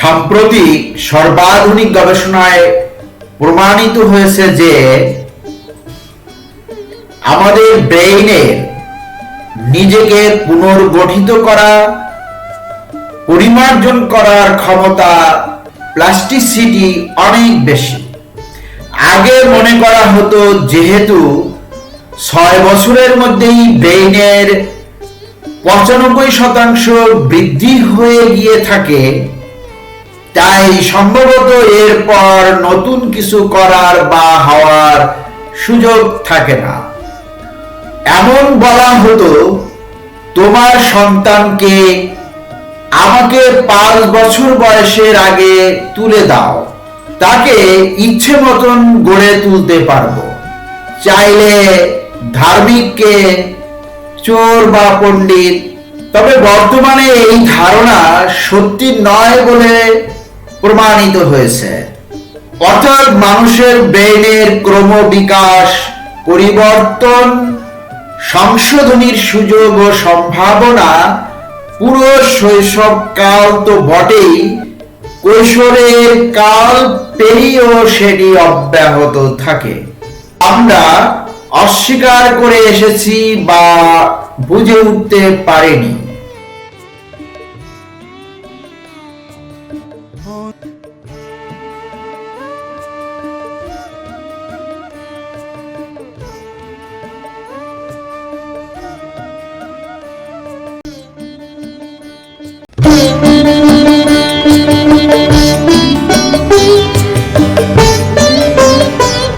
সম্প্রতি সর্বাধুনিক গবেষণায় প্রমাণিত হয়েছে যে আমাদের ব্রেইনের নিজেকে পুনর্গঠিত করা, পরিমার্জন করার ক্ষমতা প্লাস্টিসিটি অনেক বেশি। আগে মনে করা হতো যেহেতু ছয় বছরের মধ্যেই ব্রেইনের পঁচানব্বই শতাংশ বৃদ্ধি হয়ে গিয়ে থাকে। তাই সম্ভবত এরপর নতুন কিছু করার বা হওয়ার সুযোগ থাকে না। এমন বলা হতো, তোমার সন্তানকে আমাকে পাঁচ বছর বয়সের আগে তুলে দাও। তাকে ইচ্ছে মতন গড়ে তুলতে পারব। চাইলে ধার্মিককে চোর বা পণ্ডিত, তবে বর্তমানে এই ধারণা সত্যি নয় বলে প্রমাণিত হয়েছে। অর্থাৎ মানুষের ব্রেনের ক্রমবিকাশ, পরিবর্তন, সংশোধনীর সুযোগ ও সম্ভাবনা পুরো শৈশব কাল তো বটেই, কৈশোরের কাল পেরিয়েও সেটি অব্যাহত থাকে। আমরা অস্বীকার করে এসেছি বা বুঝে উঠতে পারিনি।